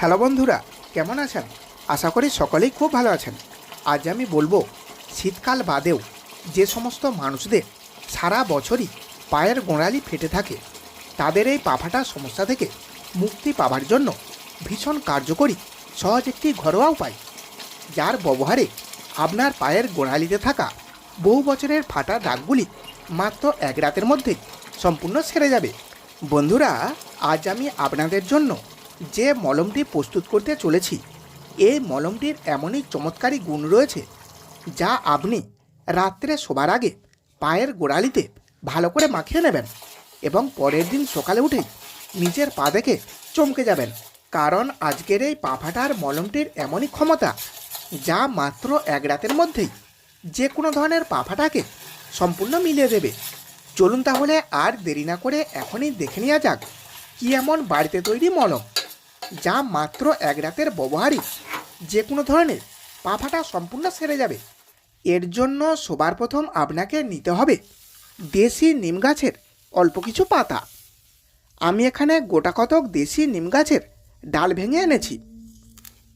Hello বন্ধুরা, কেমন আছেন? আশা করি সকলেই খুব ভালো আছেন। আজ আমি বলব, শীতকাল বাদেও যে সমস্ত মানুষদের সারা বছরই পায়ের গোড়ালি ফেটে থাকে, তাদের এই পাফাটা সমস্যা থেকে মুক্তি পাওয়ার জন্য ভীষণ কার্যকরী সহজ একটি ঘরোয়া উপায়, যার ব্যবহারে আপনার পায়ের গোড়ালিতে থাকা বহু বছরের ফাটা দাগগুলি মাত্র এক রাতের মধ্যেই সম্পূর্ণ সেরে যাবে। বন্ধুরা, আজ আমি আপনাদের জন্য যে মলমটি প্রস্তুত করতে চলেছি, এই মলমটির এমনই চমৎকারী গুণ রয়েছে যা আপনি রাত্রে শোবার আগে পায়ের গোড়ালিতে ভালো করে মাখিয়ে নেবেন এবং পরের দিন সকালে উঠেই নিজের পা দেখে চমকে যাবেন। কারণ আজকের এই পা ফাটার মলমটির এমনই ক্ষমতা যা মাত্র এক রাতের মধ্যেই যে কোনো ধরনের পা ফাটাকে সম্পূর্ণ মিলিয়ে দেবে। চলুন তাহলে আর দেরি না করে এখনই দেখে নেওয়া যাক কি এমন বাড়িতে তৈরি মলম যা মাত্র এক রাতের ব্যবহারই যে কোনো ধরনের পা ফাটা সম্পূর্ণ সেরে যাবে। এর জন্য সবার প্রথম আপনাকে নিতে হবে দেশি নিম গাছের অল্প কিছু পাতা। আমি এখানে গোটা কতক দেশি নিম গাছের ডাল ভেঙে এনেছি।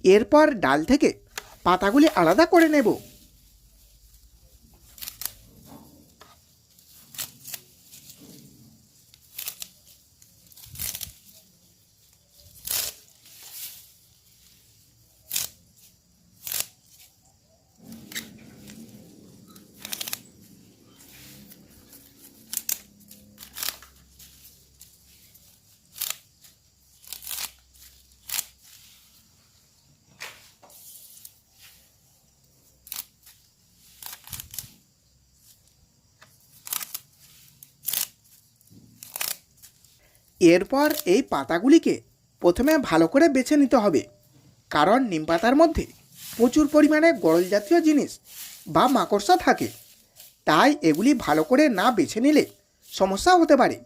এরপর ডাল থেকে পাতাগুলি আলাদা করে নেব। এরপর এই পাতাগুলিকে প্রথমে ভালো করে বেছে নিতে হবে। কারণ নিম পাতার মধ্যে প্রচুর পরিমাণে গরল জাতীয় জিনিস বা মাকড়সা থাকে। তাই এগুলি ভালো করে না বেছে নিলে সমস্যা হতে পারে।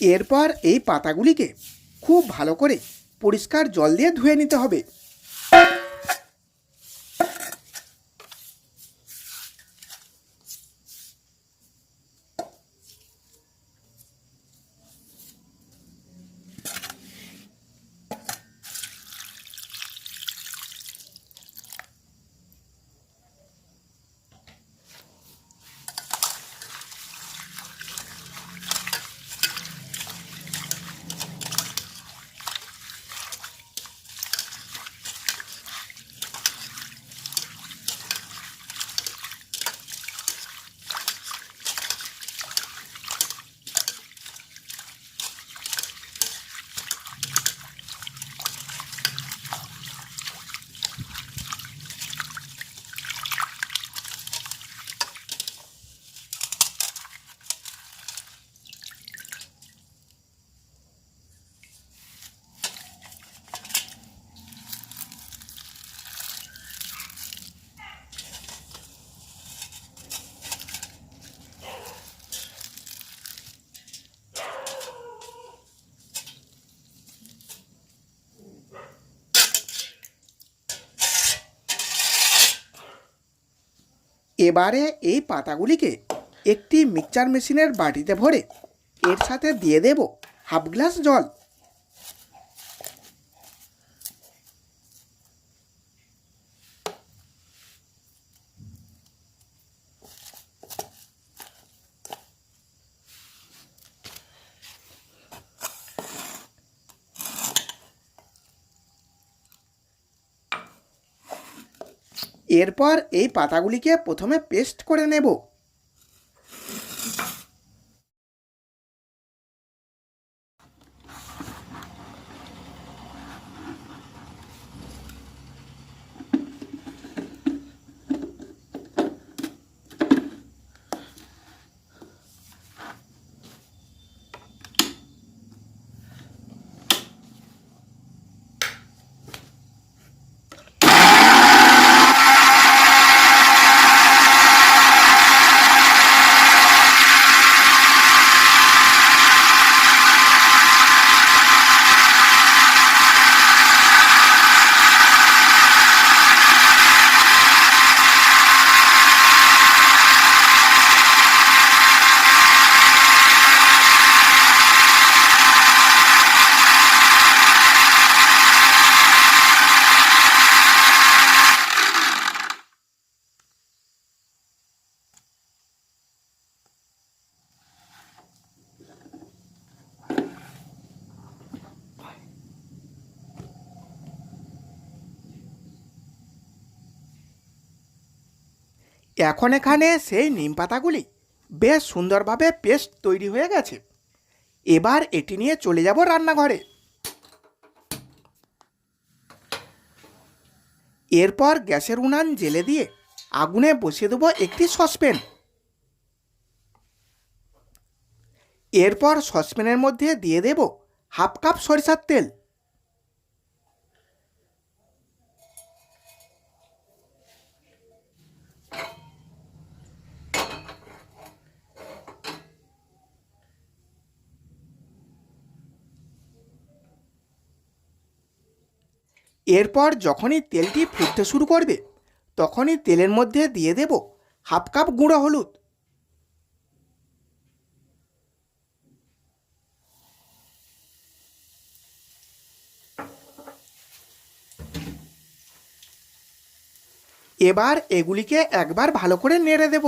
এরপর এই পাতাগুলিকে খুব ভালো করে পরিষ্কার জল দিয়ে ধুয়ে নিতে হবে। এবারে এই পাতাগুলিকে একটি মিক্সচার মেশিনের বাটিতে ভরে এর সাথে দিয়ে দেব হাফ গ্লাস জল। এরপর এই পাতাগুলিকে প্রথমে পেস্ট করে নেব। এখন এখানে সেই নিম পাতাগুলি বেশ সুন্দরভাবে পেস্ট তৈরি হয়ে গেছে। এবার এটি নিয়ে চলে যাব রান্নাঘরে। এরপর গ্যাসের উনান জেলে দিয়ে আগুনে বসিয়ে দেবো একটি সসপ্যান। এরপর সসপ্যানের মধ্যে দিয়ে দেব হাফ কাপ সরিষার তেল। এরপর যখনই তেলটি ফুটতে শুরু করবে, তখনই তেলের মধ্যে দিয়ে দেব হাফ কাপ গুঁড়ো হলুদ। এবার এগুলিকে একবার ভালো করে নেড়ে দেব।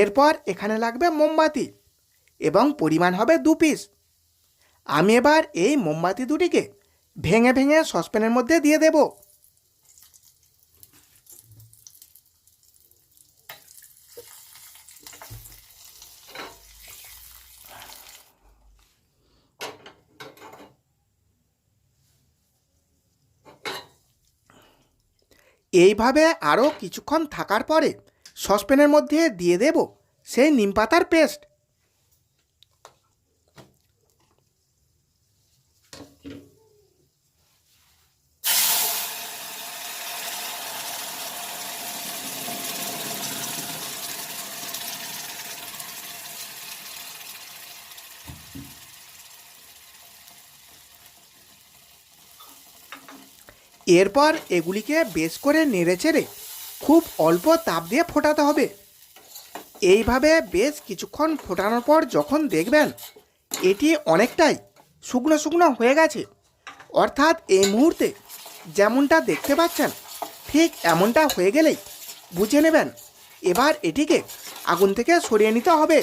এরপর এখানে লাগবে মোমবাতি এবং পরিমাণ হবে দু পিস আমি এবার এই মোমবাতি দুটিকে ভেঙে ভেঙে সসপ্যানের মধ্যে দিয়ে দেব। এইভাবে আরও কিছুক্ষণ থাকার পরে সসপ্যানের মধ্যে দিয়ে দেব সেই নিম পাতার পেস্ট। এরপর এগুলিকে বেশ করে নেড়ে চেড়ে খুব অল্প তাপ দিয়ে ফোটাতে হবে। এইভাবে বেশ কিছুক্ষণ ফোটানোর পর যখন দেখবেন এটি অনেকটাই শুকনো শুকনো হয়ে গেছে, অর্থাৎ এই মুহূর্তে যেমনটা দেখতে পাচ্ছেন, ঠিক এমনটা হয়ে গেলেই বুঝে নেবেন, এবার এটিকে আগুন থেকে সরিয়ে নিতে হবে।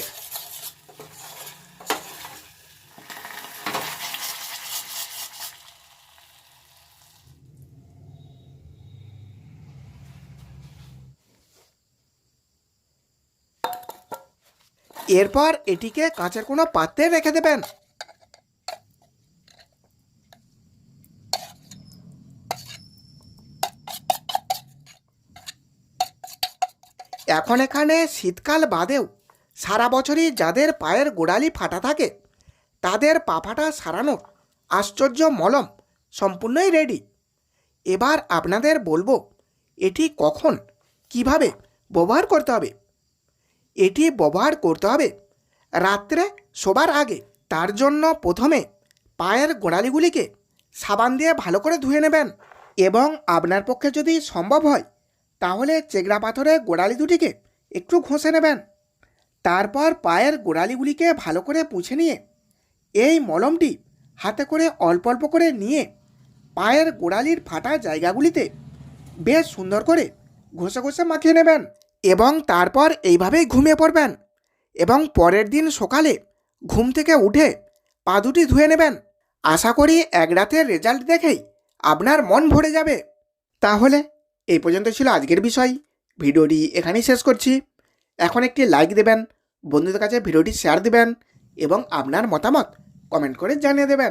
এরপর এটিকে কাঁচের কোনো পাত্রে রেখে দেবেন। এখন এখানে শীতকাল বাদেও সারা বছরই যাদের পায়ের গোড়ালি ফাটা থাকে, তাদের পা ফাটা সারানোর আশ্চর্য মলম সম্পূর্ণই রেডি এবার আপনাদের বলব, এটি কখন, কীভাবে ব্যবহার করতে হবে? এটি ব্যবহার করতে হবে। রাত্রে শোবার আগে, তার জন্য প্রথমে পায়ের গোড়ালিগুলিকে সাবান দিয়ে ভালো করে ধুয়ে নেবেন এবং আপনার পক্ষে যদি সম্ভব হয়, তাহলে চেগড়া পাথরে গোড়ালি দুটিকে একটু ঘষে নেবেন। তারপর পায়ের গোড়ালিগুলিকে ভালো করে পুছে নিয়ে, এই মলমটি হাতে করে অল্প অল্প করে নিয়ে পায়ের গোড়ালির ফাটা জায়গাগুলিতে বেশ সুন্দর করে ঘষে ঘষে মাখিয়ে নেবেন। এবং তারপর এইভাবেই ঘুমিয়ে পড়বেন এবং পরের দিন সকালে ঘুম থেকে উঠে পা দুটি ধুয়ে নেবেন। আশা করি এক রাতের রেজাল্ট দেখেই আপনার মন ভরে যাবে। তাহলে এই পর্যন্ত ছিল আজকের বিষয়। ভিডিওটি এখানেই শেষ করছি। এখন একটি লাইক দেবেন, বন্ধুদের কাছে ভিডিওটি শেয়ার দেবেন এবং আপনার মতামত কমেন্ট করে জানিয়ে দেবেন।